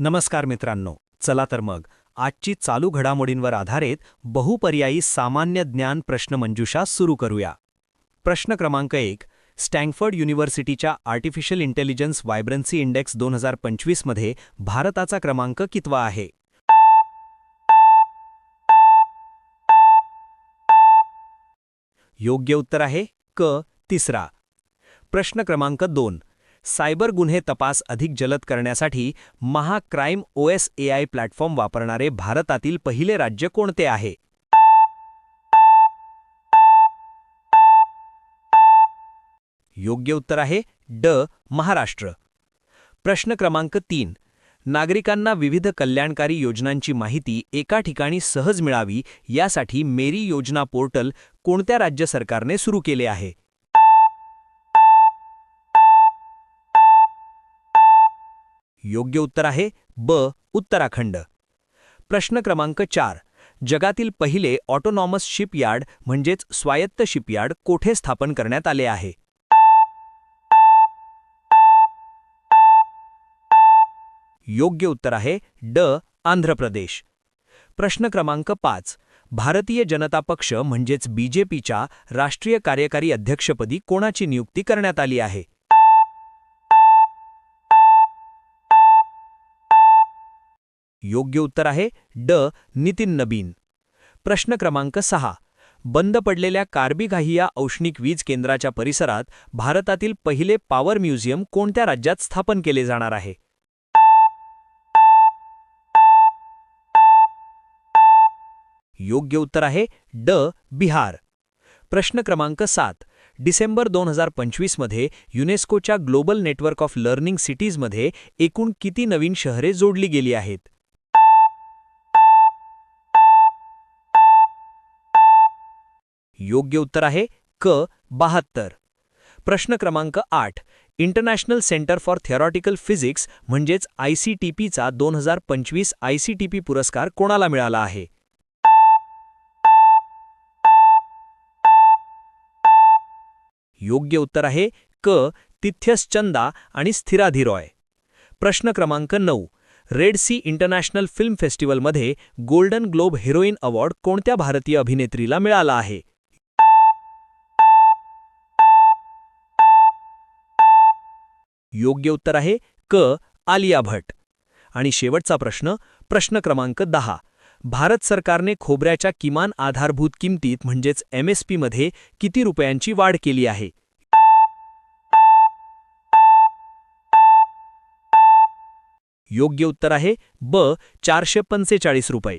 नमस्कार मित्रांनो चला तर मग आजची चालू घडामोडींवर आधारित बहुपर्यायी सामान्य ज्ञान प्रश्नमंजुषा सुरू करूया. प्रश्न क्रमांक एक स्टँगफर्ड युनिव्हर्सिटीच्या आर्टिफिशियल इंटेलिजन्स व्हायब्रन्सी इंडेक्स दोन हजार पंचवीसमध्ये भारताचा क्रमांक कितवा आहे? योग्य उत्तर आहे क तिसरा. प्रश्न क्रमांक दोन सायबर गुन्हे तपास अधिक जलद करण्यासाठी महाक्राईम ओएस एआय प्लॅटफॉर्म वापरणारे भारतातील पहिले राज्य कोणते आहे? योग्य उत्तर आहे ड महाराष्ट्र. प्रश्न क्रमांक तीन. नागरिकांना विविध कल्याणकारी योजनांची माहिती एका ठिकाणी सहज मिळावी यासाठी मेरी योजना पोर्टल कोणत्या राज्य सरकारने सुरू केले आहे? योग्य उत्तर आहे ब उत्तराखंड. प्रश्न क्रमांक चार. जगातील पहिले ऑटोनॉमस शिपयार्ड म्हणजेच स्वायत्त शिपयार्ड कोठे स्थापन करण्यात आले आहे? योग्य उत्तर आहे ड आंध्र प्रदेश. प्रश्न क्रमांक पाच. भारतीय जनता पक्ष म्हणजेच बीजेपीच्या राष्ट्रीय कार्यकारी अध्यक्षपदी कोणाची नियुक्ती करण्यात आली आहे? योग्य उत्तर आहे ड. नितीन नबीन. प्रश्न क्रमांक सहा. बंद पडलेल्या कार्बिघाहिया औष्णिक वीज केंद्राच्या परिसरात भारतातील पहिले पॉवर म्युझियम कोणत्या राज्यात स्थापन केले जाणार आहे? योग्य उत्तर आहे ड. बिहार. प्रश्न क्रमांक सात. डिसेंबर दोन हजार पंचवीसमध्ये युनेस्कोच्या ग्लोबल नेटवर्क ऑफ लर्निंग सिटीजमध्ये एकूण किती नवीन शहरे जोडली गेली आहेत? योग्य उत्तर आहे क बहात्तर. प्रश्न क्रमांक आठ. International centre for theoretical physics म्हणजेच आय सी टी पीचा दोन हजार पंचवीस आय सी टी पी पुरस्कार कोणाला मिळाला आहे? योग्य उत्तर आहे क तिथ्यस चंदा आणि स्थिराधिरॉय. प्रश्न क्रमांक नऊ. रेड सी इंटरनॅशनल फिल्म फेस्टिवलमध्ये गोल्डन ग्लोब हिरोईन अवॉर्ड कोणत्या भारतीय अभिनेत्रीला मिळाला आहे? योग्य उत्तर आहे क. आलिया भट. आणि शेवटचा प्रश्न प्रश्न क्रमांक दहा. भारत सरकारने खोबऱ्याच्या किमान आधारभूत किंमतीत म्हणजेच एमएसपीमध्ये किती रुपयांची वाढ केली आहे? योग्य उत्तर आहे ब. चारशे पंचेचाळीस रुपये.